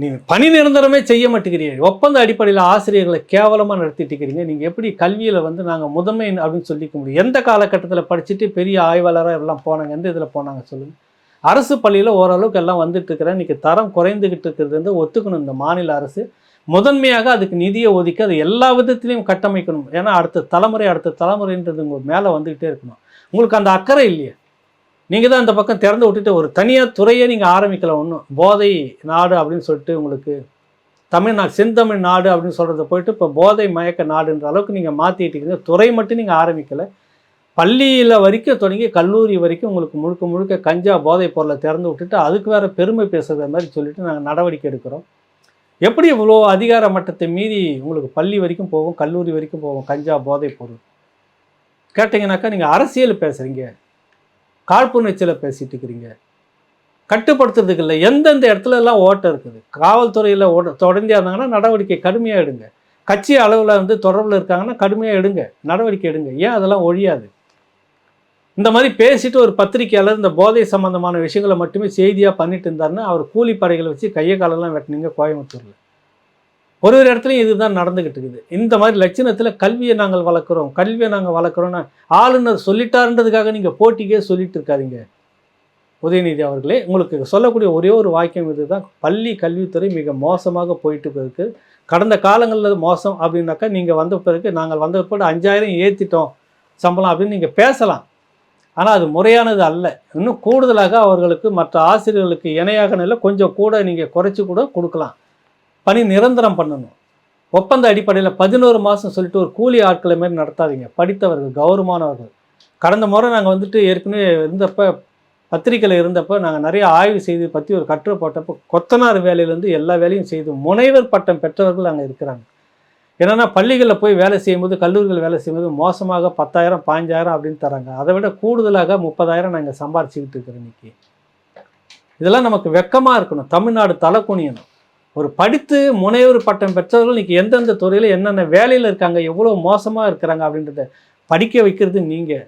Speaker 1: நீங்கள் பணி நிரந்தரமே செய்ய மாட்டேங்கிறீங்க. ஒப்பந்த அடிப்படையில் ஆசிரியர்களை கேவலமாக நடத்திட்டு இருக்கிறீங்க நீங்கள் எப்படி கல்வியில் வந்து நாங்கள் முதன்மை அப்படின்னு சொல்லிக்க முடியும்? எந்த காலகட்டத்தில் படிச்சுட்டு பெரிய ஆய்வாளராக எல்லாம் போனாங்க? எந்த இதில் போனாங்க சொல்லுங்கள் அரசு பள்ளியில் ஓரளவுக்கு எல்லாம் வந்துட்டு இருக்கிறேன் இன்றைக்கி தரம் குறைந்துக்கிட்டு இருக்கிறது வந்து ஒத்துக்கணும் இந்த மாநில அரசு. முதன்மையாக அதுக்கு நிதியை ஒதுக்கி அதை எல்லா விதத்திலையும் கட்டமைக்கணும். ஏன்னா அடுத்த தலைமுறை அடுத்த தலைமுறைன்றது உங்கள் மேலே வந்துக்கிட்டே இருக்கணும். உங்களுக்கு அந்த அக்கறை இல்லையே. நீங்கள் தான் இந்த பக்கம் திறந்து விட்டுட்டு ஒரு தனியாக துறையை நீங்கள் ஆரம்பிக்கல ஒன்றும் போதை நாடு அப்படின்னு சொல்லிட்டு உங்களுக்கு தமிழ்நாடு செந்தமிழ் நாடு அப்படின்னு சொல்கிறத போயிட்டு இப்போ போதை மயக்க நாடுன்ற அளவுக்கு நீங்கள் மாற்றிட்டீங்க துறை மட்டும் நீங்கள் ஆரம்பிக்கலை. பள்ளியில் வரைக்கும் தொடங்கி கல்லூரி வரைக்கும் உங்களுக்கு முழுக்க முழுக்க கஞ்சா போதைப் பொருளை திறந்து விட்டுட்டு அதுக்கு வேறு பெருமை பேசுகிற மாதிரி சொல்லிவிட்டு நாங்கள் நடவடிக்கை எடுக்கிறோம். எப்படி இவ்வளோ அதிகார மட்டத்தை மீறி உங்களுக்கு பள்ளி வரைக்கும் போகும் கல்லூரி வரைக்கும் போகும் கஞ்சா போதைப் பொருள்? கேட்டிங்கனாக்கா நீங்கள் அரசியல் பேசுகிறீங்க காழ்ப்புணர்ச்சியில் பேசிட்டு இருக்கிறீங்க. கட்டுப்படுத்துறதுக்கு இல்லை. எந்தெந்த இடத்துல எல்லாம் ஓட்டம் இருக்குது. காவல்துறையில் ஓட தொடர்ந்து இருந்தாங்கன்னா நடவடிக்கை கடுமையாக எடுங்க. கட்சி அளவில் வந்து தொடர்பில் இருக்காங்கன்னா கடுமையாக எடுங்க. நடவடிக்கை எடுங்க. ஏன் அதெல்லாம் ஒழியாது? இந்த மாதிரி பேசிட்டு ஒரு பத்திரிக்கையாளர் இந்த போதை சம்பந்தமான விஷயங்களை மட்டுமே செய்தியாக பண்ணிட்டு இருந்தாருன்னா அவர் கூலி படைகளை வச்சு கையை காலெல்லாம் வெட்டினீங்க கோயம்புத்தூரில். ஒரு ஒரு இடத்துலையும் இதுதான் நடந்துக்கிட்டு இருக்குது. இந்த மாதிரி லட்சணத்தில் கல்வியை நாங்கள் வளர்க்குறோம். கல்வியை நாங்கள் வளர்க்குறோன்னா ஆளுநர் சொல்லிட்டாருன்றதுக்காக நீங்கள் போட்டிக்கே சொல்லிட்டு இருக்காதீங்க. உதயநிதி அவர்களே உங்களுக்கு சொல்லக்கூடிய ஒரே ஒரு வாக்கியம் இதுதான். பள்ளி கல்வித்துறை மிக மோசமாக போயிட்டு இருக்கு கடந்த காலங்களில் மோசம் அப்படின்னாக்கா நீங்கள் வந்த பிறகு நாங்கள் வந்த பிறகு அஞ்சாயிரம் ஏற்றிட்டோம் சம்பளம் அப்படின்னு நீங்கள் பேசலாம். ஆனால் அது முறையானது அல்ல. இன்னும் கூடுதலாக அவர்களுக்கு மற்ற ஆசிரியர்களுக்கு இணையாக நிலை கொஞ்சம் கூட நீங்கள் குறைச்சி கூட கொடுக்கலாம். பணி நிரந்தரம் பண்ணணும். ஒப்பந்த அடிப்படையில் பதினோரு மாதம் சொல்லிட்டு ஒரு கூலி ஆட்களை மாதிரி நடத்தாதீங்க. படித்தவர்கள் கௌரவமானவர்கள். கடந்த முறை நாங்கள் வந்துட்டு ஏற்கனவே இருந்தப்போ பத்திரிக்கையில் இருந்தப்போ நாங்கள் நிறைய ஆய்வு செய்து பற்றி ஒரு கட்டுரை போட்டப்போ கொத்தனார் வேலையிலேருந்து எல்லா வேலையும் செய்து முனைவர் பட்டம் பெற்றவர்கள் அங்கே இருக்கிறாங்க. என்னென்னா பள்ளிகளில் போய் வேலை செய்யும்போது கல்லூரிகள் வேலை செய்யும்போது மோசமாக பத்தாயிரம் பாஞ்சாயிரம் அப்படின்னு தராங்க. அதை விட கூடுதலாக முப்பதாயிரம் நாங்கள் சம்பாரிச்சுக்கிட்டு இருக்கிறோம் இன்னைக்கு. இதெல்லாம் நமக்கு வெக்கமாக இருக்கணும். தமிழ்நாடு தலை குனியணும். ஒரு படித்து முனைவர் பட்டம் பெற்றவர்கள் இன்றைக்கி எந்தெந்த துறையில் என்னென்ன வேலையில் இருக்காங்க எவ்வளோ மோசமாக இருக்கிறாங்க அப்படின்றத படிக்க வைக்கிறது நீங்கள்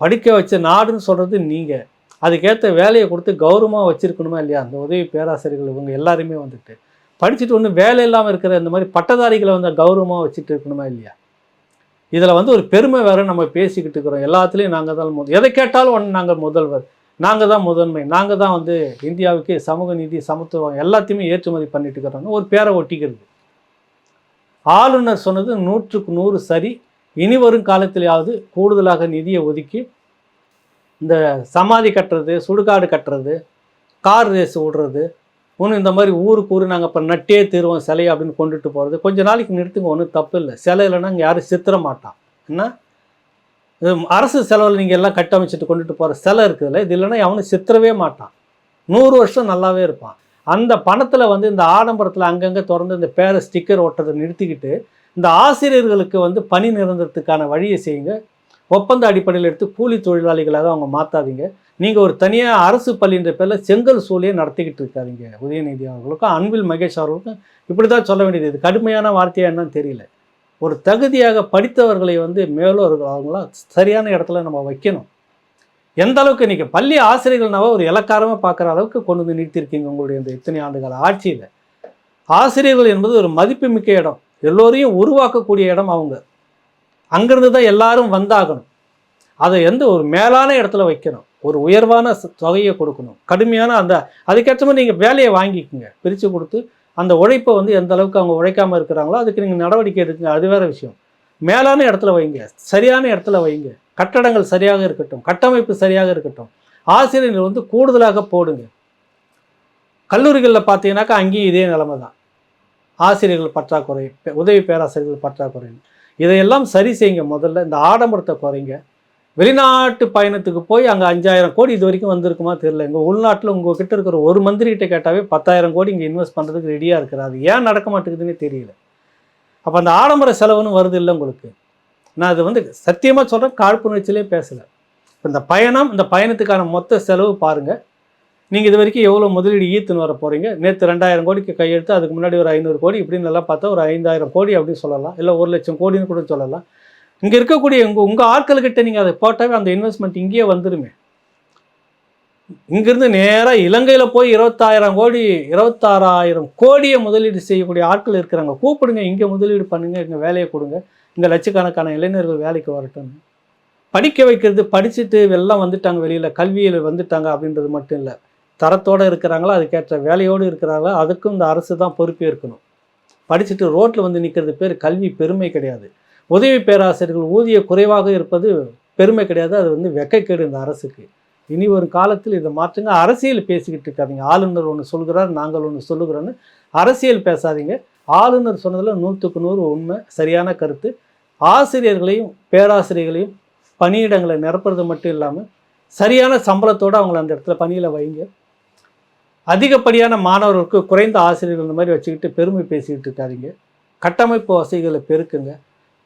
Speaker 1: படிக்க வச்ச நாடுன்னு சொல்கிறது நீங்கள் அதுக்கேற்ற வேலையை கொடுத்து கௌரவமாக வச்சுருக்கணுமா இல்லையா? அந்த உதவி பேராசிரியர்கள் இவங்க எல்லாருமே வந்துட்டு. படிச்சுட்டு ஒன்றும் வேலை இல்லாமல் இருக்கிற இந்த மாதிரி பட்டதாரிகளை வந்து கௌரவமாக வச்சுட்டு இருக்கணுமா இல்லையா? இதில் வந்து ஒரு பெருமை வேறு நம்ம பேசிக்கிட்டு இருக்கிறோம். எல்லாத்துலேயும் நாங்கள் தான் முதல் எதை கேட்டாலும் ஒன்று நாங்கள் முதல்வர். நாங்கள் தான் முதன்மை. நாங்கள் தான் வந்து இந்தியாவுக்கு சமூக நீதி சமத்துவம் எல்லாத்தையுமே ஏற்றுமதி பண்ணிட்டு இருக்கிறோம்னு ஒரு பேரை ஒட்டிக்கிறது. ஆளுநர் சொன்னது நூற்றுக்கு நூறு சரி. இனி வரும் காலத்திலேயாவது கூடுதலாக நிதியை ஒதுக்கி இந்த சமாதி கட்டுறது சுடுகாடு கட்டுறது கார் ரேஸ் விடுறது ஒன்று இந்த மாதிரி ஊருக்கு ஊர் நாங்கள் இப்போ நட்டே தீருவோம் சிலை அப்படின்னு கொண்டுட்டு போகிறது கொஞ்ச நாளைக்கு நிறுத்துங்க ஒன்றும் தப்பு இல்லை. சிலை இல்லைன்னா இங்கே யாரும் சித்திர மாட்டான். என்ன? அரசு செலவில் நீங்கள் எல்லாம் கட்டமைச்சிட்டு கொண்டுட்டு போகிற செலவு இருக்குதுல்ல இது இல்லைன்னா அவனு சித்திரவே மாட்டான். நூறு வருஷம் நல்லாவே இருப்பான். அந்த பணத்தில் வந்து இந்த ஆடம்பரத்தில் அங்கங்கே திறந்து இந்த பேரை ஸ்டிக்கர் ஓட்டுறதை நிறுத்திக்கிட்டு இந்த ஆசிரியர்களுக்கு வந்து பணி நிரந்தரத்துக்கான வழியை செய்யுங்க. ஒப்பந்த அடிப்படையில் எடுத்து கூலி தொழிலாளிகளாக அவங்க மாற்றாதீங்க நீங்கள் ஒரு தனியாக அரசு பள்ளின்ற பேரில் செங்கல் சூழியை நடத்திக்கிட்டு இருக்காதீங்க. உதயநிதி அவர்களுக்கும் அன்பில் மகேஷ் அவர்களுக்கும் இப்படி தான் சொல்ல வேண்டியது. இது கடுமையான வார்த்தையாக என்னன்னு தெரியல. ஒரு தகுதியாக படித்தவர்களை வந்து மேலோர்கள் அவங்களாம் சரியான இடத்துல நம்ம வைக்கணும். எந்த அளவுக்கு நீங்கள் பள்ளி ஆசிரியர்கள்னாவே ஒரு இலக்காரமாக பார்க்குற அளவுக்கு கொண்டு வந்து நிறுத்தியிருக்கீங்க உங்களுடைய இந்த இத்தனை ஆண்டுகால ஆட்சியில்? ஆசிரியர்கள் என்பது ஒரு மதிப்புமிக்க இடம். எல்லோரையும் உருவாக்கக்கூடிய இடம் அவங்க. அங்கேருந்து தான் எல்லாரும் வந்தாகணும். அதை எந்த ஒரு மேலான இடத்துல வைக்கணும். ஒரு உயர்வான தொகையை கொடுக்கணும். கடுமையான அந்த அதுக்கேற்ற மாதிரி நீங்கள் வேலையை வாங்கிக்கோங்க. பிரித்து கொடுத்து அந்த உழைப்பை வந்து எந்த அளவுக்கு அவங்க உழைக்காமல் இருக்கிறாங்களோ அதுக்கு நீங்கள் நடவடிக்கை எடுக்குங்க அது வேற விஷயம். மேலான இடத்துல வைங்க. சரியான இடத்துல வைங்க. கட்டடங்கள் சரியாக இருக்கட்டும். கட்டமைப்பு சரியாக இருக்கட்டும். ஆசிரியர்கள் வந்து கூடுதலாக போடுங்க. கல்லூரிகளில் பார்த்தீங்கன்னாக்கா அங்கேயும் இதே நிலைமை தான். ஆசிரியர்கள் பற்றாக்குறை உதவி பேராசிரியர்கள் பற்றாக்குறை. இதையெல்லாம் சரி செய்யுங்க முதல்ல. இந்த ஆடம்பரத்தை குறைங்க. வெளிநாட்டு பயணத்துக்கு போய் அங்கே அஞ்சாயிரம் கோடி இது வரைக்கும் வந்திருக்குமா தெரியல. எங்கள் உள்நாட்டில் உங்கள் கிட்ட இருக்கிற ஒரு மந்திரி கிட்ட கேட்டாவே பத்தாயிரம் கோடி இங்கே இன்வெஸ்ட் பண்ணுறதுக்கு ரெடியாக இருக்கிறாரு. அது ஏன் நடக்க மாட்டேங்குதுன்னே தெரியல. அப்போ அந்த ஆடம்பர செலவுன்னு வருது இல்லை உங்களுக்கு. நான் அது வந்து சத்தியமாக சொல்கிறேன் காழ்ப்புணர்ச்சியிலே பேசலை. இந்த பயணம் இந்த பயணத்துக்கான மொத்த செலவு பாருங்கள் நீங்கள் இது வரைக்கும் எவ்வளோ முதலீடு ஈத்துன்னு வர போகிறீங்க நேற்று ரெண்டாயிரம் கோடிக்கு கையெழுத்து அதுக்கு முன்னாடி ஒரு ஐநூறு கோடி இப்படின்னு நல்லா பார்த்தா ஒரு ஐந்தாயிரம் கோடி அப்படின்னு சொல்லலாம். இல்லை ஒரு லட்சம் கோடின்னு கூட சொல்லலாம். இங்கே இருக்கக்கூடிய உங்கள் உங்கள் ஆட்கள்கிட்ட நீங்கள் அதை போட்டாவே அந்த இன்வெஸ்ட்மெண்ட் இங்கேயே வந்துடுமே இங்கிருந்து நேராக இலங்கையில் போய் இருபத்தாயிரம் கோடி இருபத்தாறாயிரம் கோடியை முதலீடு செய்யக்கூடிய ஆட்கள் இருக்கிறாங்க. கூப்பிடுங்க இங்கே முதலீடு பண்ணுங்கள் இங்கே வேலையை கொடுங்க. இங்கே லட்சக்கணக்கான இளைஞர்கள் வேலைக்கு வரட்டும். படிக்க வைக்கிறது படிச்சுட்டு எல்லாம் வந்துட்டாங்க வெளியில் கல்வியில் வந்துட்டாங்க அப்படின்றது மட்டும் இல்லை. தரத்தோடு இருக்கிறாங்களா அதுக்கேற்ற வேலையோடு இருக்கிறாங்களா அதுக்கும் இந்த அரசு தான் பொறுப்பேற்கணும். படிச்சுட்டு ரோட்டில் வந்து நிற்கிறது பேர் கல்வி பெருமை கிடையாது. உதவி பேராசிரியர்கள் ஊதிய குறைவாக இருப்பது பெருமை கிடையாது. அது வந்து வெக்கைக்கேடு இந்த அரசுக்கு. இனி ஒரு காலத்தில் இதை மாற்றுங்க அரசியல் பேசிக்கிட்டு இருக்காதீங்க. ஆளுநர் ஒன்று சொல்கிறார் நாங்கள் ஒன்று சொல்லுகிறோன்னு அரசியல் பேசாதீங்க. ஆளுநர் சொன்னதில் நூற்றுக்கு நூறு உண்மை சரியான கருத்து. ஆசிரியர்களையும் பேராசிரியர்களையும் பணியிடங்களை நிரப்புறது மட்டும் இல்லாமல் சரியான சம்பளத்தோடு அவங்கள அந்த இடத்துல பணியில் வைங்க. அதிகப்படியான மாணவர்களுக்கு குறைந்த ஆசிரியர்கள் இந்த மாதிரி வச்சுக்கிட்டு பெருமை பேசிக்கிட்டு இருக்காதீங்க. கட்டமைப்பு வசதிகளை பெருக்குங்க.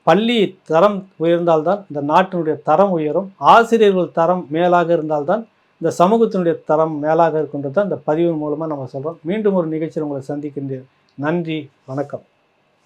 Speaker 1: பள்ளி தரம் உயர்ந்தால்தான் இந்த நாட்டினுடைய தரம் உயரும். ஆசிரியர்கள் தரம் மேலாக இருந்தால்தான் இந்த சமூகத்தினுடைய தரம் மேலாக இருக்கின்றது தான் இந்த பதிவின் மூலமாக நம்ம சொல்கிறோம் மீண்டும் ஒரு நிகழ்ச்சியில் உங்களை சந்திக்கின்றேன். நன்றி வணக்கம்.